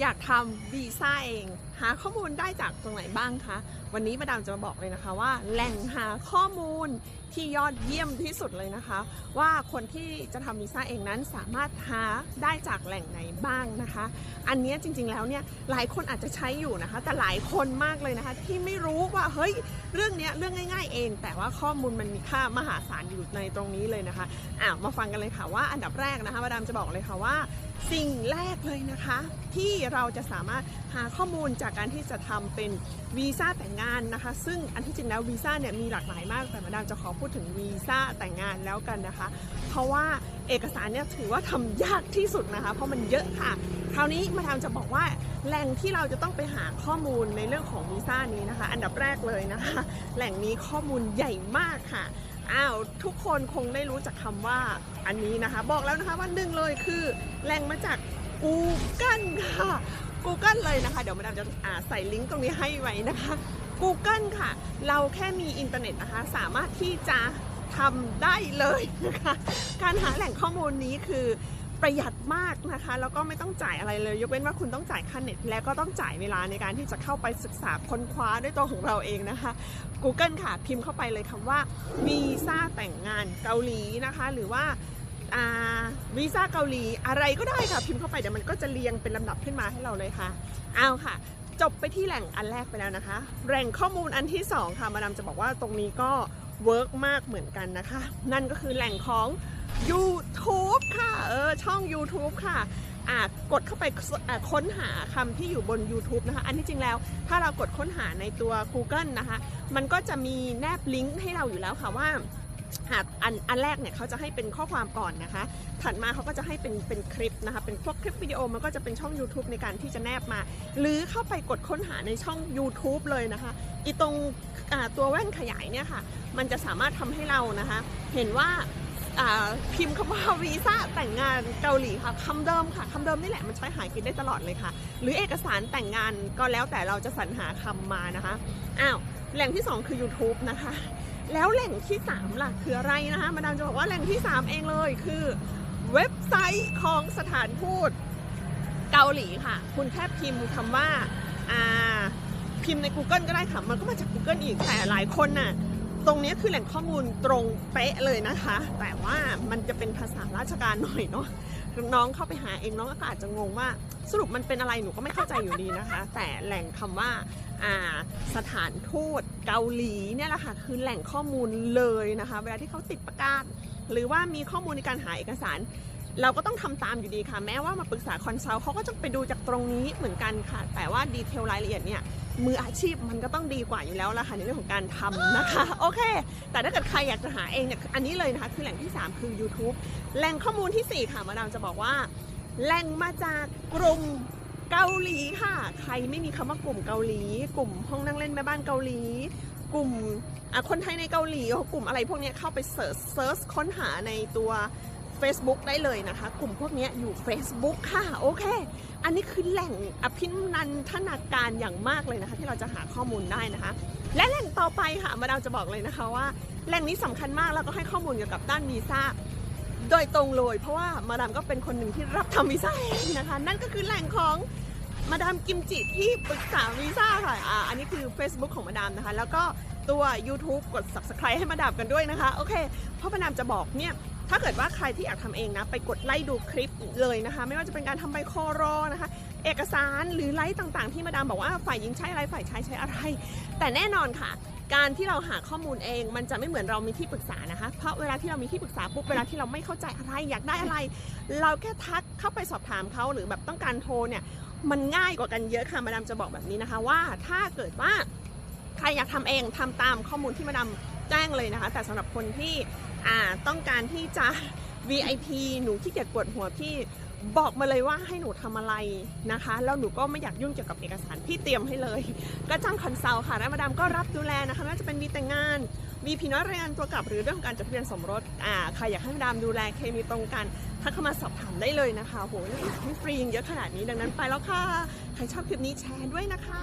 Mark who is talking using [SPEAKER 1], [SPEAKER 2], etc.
[SPEAKER 1] อยากทำวีซ่าเอง หาข้อมูลได้จากตรงไหนบ้างคะ วันนี้มาดามจะมาบอกเลยนะคะว่า แหล่งหาข้อมูลที่ยอดเยี่ยมที่สุดเลยนะคะ ว่าคนที่จะทำวีซ่าเองนั้นสามารถหาได้จากแหล่งไหนบ้างนะคะ อันนี้จริงๆแล้วเนี่ยหลายคนอาจจะใช้อยู่นะคะ แต่หลายคนมากเลยนะคะ ที่ไม่รู้ว่าเฮ้ยเรื่องเนี้ยเรื่องง่าย ๆ เอง แต่ว่าข้อมูลมันมีค่ามหาศาลอยู่ในตรงนี้เลยนะคะอะมาฟังกันเลยค่ะว่าอันดับแรกนะคะมาดามจะบอกเลยค่ะว่า สิ่งแรกเลยนะคะ ที่เราจะสามารถหาข้อมูลจากการที่จะทำเป็นวีซ่าแต่งงานนะคะ ซึ่งอันที่จริงแล้ววีซ่าเนี่ยมีหลากหลายมากแต่มาดามจะขอพูดถึงวีซ่าแต่งงานแล้วกันนะคะ เพราะว่าเอกสารเนี่ยถือว่าทำยากที่สุดนะคะ เพราะมันเยอะค่ะ คราวนี้มาดามจะบอกว่าแหล่งที่เราจะต้องไปหาข้อมูลในเรื่องของวีซ่านี้นะคะ อันดับแรกเลยนะคะ แหล่งนี้ข้อมูลใหญ่มากค่ะอ้าวทุกคนคงได้รู้จักคำว่าอันนี้นะคะ บอกแล้วนะคะว่าหนึ่งเลยคือแหล่งมาจาก Google ค่ะ Google เลยนะคะ เดี๋ยวมาดามจะาใส่ลิงก์ตรงนี้ให้ไว้นะคะ Google ค่ะ เราแค่มีอินเทอร์เน็ตนะคะ สามารถที่จะทำได้เลยนะคะ การหาแหล่งข้อมูลนี้คือประหยัดมากนะคะ แล้วก็ไม่ต้องจ่ายอะไรเลย ยกเว้นว่าคุณต้องจ่ายค่าเน็ต แล้วก็ต้องจ่ายเวลาในการที่จะเข้าไปศึกษาค้นคว้าด้วยตัวของเราเองนะคะ Google ค่ะ พิมพ์เข้าไปเลยคำว่าวีซ่าแต่งงานเกาหลีนะคะ หรือว่า วีซ่าเกาหลีอะไรก็ได้ค่ะ พิมพ์เข้าไปเดี๋ยวมันก็จะเรียงเป็นลำดับขึ้นมาให้เราเลยค่ะเอาค่ะ จบไปที่แหล่งอันแรกไปแล้วนะคะ แหล่งข้อมูลอันที่สองค่ะ มาดามจะบอกว่าตรงนี้ก็เวิร์กมากเหมือนกันนะคะ นั่นก็คือแหล่งของ YouTube ค่ะ เออ ช่อง YouTube ค่ะอ่ากดเข้าไปค้นหาคำที่อยู่บน YouTube นะคะ อันที่จริงแล้ว ถ้าเรากดค้นหาในตัว Google นะคะ มันก็จะมีแนบลิงก์ให้เราอยู่แล้วค่ะว่า หากอันอันแรกเนี่ยเขาจะให้เป็นข้อความก่อนนะคะ ถัดมาเขาก็จะให้เป็นเป็นคลิปนะคะ เป็นพวกคลิปวิดีโอมันก็จะเป็นช่อง YouTube ในการที่จะแนบมา หรือเข้าไปกดค้นหาในช่อง YouTube เลยนะคะ อีตรงตัวแว่นขยายเนี่ยค่ะ มันจะสามารถทำให้เรานะคะ เห็นว่าพิมพ์คำว่าวีซ่าแต่งงานเกาหลีค่ะคำเดิมค่ะคำเดิมนี่แหละมันใช้หากินได้ตลอดเลยค่ะ หรือเอกสารแต่งงานก็แล้วแต่เราจะสรรหาคำมานะคะอ้าวแหล่งที่สองคือ YouTube นะคะ แล้วแหล่งที่ 3 ล่ะ คืออะไรนะคะ มาดามจะบอกว่าแหล่งที่ 3 เองเลยคือเว็บไซต์ของสถานทูตเกาหลีค่ะ คุณแค่พิมพ์คำว่าอ่าพิมพ์ใน Google ก็ได้ค่ะ มันก็มาจาก Google อีก แต่หลายคนน่ะ ตรงนี้คือแหล่งข้อมูลตรงเป๊ะเลยนะคะ แต่ว่ามันจะเป็นภาษาราชการหน่อยเนาะ น้องเข้าไปหาเองน้องก็อาจจะงงว่าสรุปมันเป็นอะไรหนูก็ไม่เข้าใจอยู่ดีนะคะ แต่แหล่งคำว่าอ่าสถานทูตเกาหลีเนี่ยแหละค่ะคือแหล่งข้อมูลเลยนะคะ เวลาที่เขาติดประกาศ หรือว่ามีข้อมูลในการหาเอกสาร เราก็ต้องทำตามอยู่ดีค่ะ แม้ว่ามาปรึกษาคอนซัลท์เขาก็จะไปดูจากตรงนี้เหมือนกันค่ะ แต่ว่าดีเทลรายละเอียดเนี่ย มืออาชีพมันก็ต้องดีกว่าอยู่แล้วละค่ะในเรื่องของการทำนะคะโอเค แต่ถ้าเกิดใครอยากจะหาเองเนี่ยอันนี้เลยนะคะคือแหล่งที่ 3 คือ YouTube แหล่งข้อมูลทีสี่4 ค่ะมาดามจะบอกว่า แหล่งมาจากกลุ่มเกาหลีค่ะ ใครไม่มีคำว่ากลุ่มเกาหลี กลุ่มห้องนั่งเล่นแม่บ้านเกาหลี กลุ่มคนไทยในเกาหลีกลุ่มอะไรพวกนี้เข้าไปเสิร์ชเซิร์ชค้นหาในตัว Facebook ได้เลยนะคะ กลุ่มพวกนี้อยู่ Facebook ค่ะ โอเค อันนี้คือแหล่งอภินันทนาการอย่างมากเลยนะคะ ที่เราจะหาข้อมูลได้นะคะ และแหล่งต่อไปค่ะมาดามจะบอกเลยนะคะว่า แหล่งนี้สำคัญมากแล้วก็ให้ข้อมูลเกี่ยวกับด้านวีซ่าโดยตรงเลย เพราะว่ามาดามก็เป็นคนหนึ่งที่รับทำวีซ่าเองนะคะ นั่นก็คือแหล่งของมาดามกิมจิที่ปรึกษาวีซ่าค่ะอ่าอันนี้คือ Facebook ของมาดามนะคะ แล้วก็ตัว YouTube กด Subscribe ให้มาดามกันด้วยนะคะ โอเค เพราะมาดามจะบอกเนี่ย ถ้าเกิดว่าใครที่อยากทำเองนะ ไปกดไล่ดูคลิปเลยนะคะ ไม่ว่าจะเป็นการทำใบคอรอนะคะ เอกสารหรือไลฟ์ต่างๆ ที่มาดามบอกว่าฝ่ายหญิงใช้อะไรฝ่ายชายใช้อะไร แต่แน่นอนค่ะการที่เราหาข้อมูลเองมันจะไม่เหมือนเรามีที่ปรึกษานะคะ เพราะเวลาที่เรามีที่ปรึกษาปุ๊บเวลาที่เราไม่เข้าใจอะไรอยากได้อะไร เราแค่ทักเข้าไปสอบถามเขาหรือแบบต้องการโทรเนี่ยมันง่ายกว่ากันเยอะค่ะมาดามจะบอกแบบนี้นะคะว่าถ้าเกิดว่าใครอยากทำเองทำตามข้อมูลที่มาดามแจ้งเลยนะคะ แต่สำหรับคนที่ อ่าต้องการที่จะ VIP หนูขี้เกียจปวดหัวพี่บอกมาเลยว่าให้หนูทำอะไรนะคะ แล้วหนูก็ไม่อยากยุ่งเกี่ยวกับเอกสารพี่เตรียมให้เลย ก็จ้างคอนซัลท์ค่ะและมาดามก็รับดูแลนะคะไม่ว่าจะเป็นวีแต่งงานวีพีน้อยรายงานตัวกลับหรือเรื่องของการจดทะเบียนสมรสอ่าใครอยากให้มาดามดูแลเคมีตรงกันทักเข้ามาสอบถามได้เลยนะคะโหให้ฟรีเยอะขนาดนี้ดังนั้นไปแล้วค่ะ ใครชอบคลิปนี้แชร์ด้วยนะคะ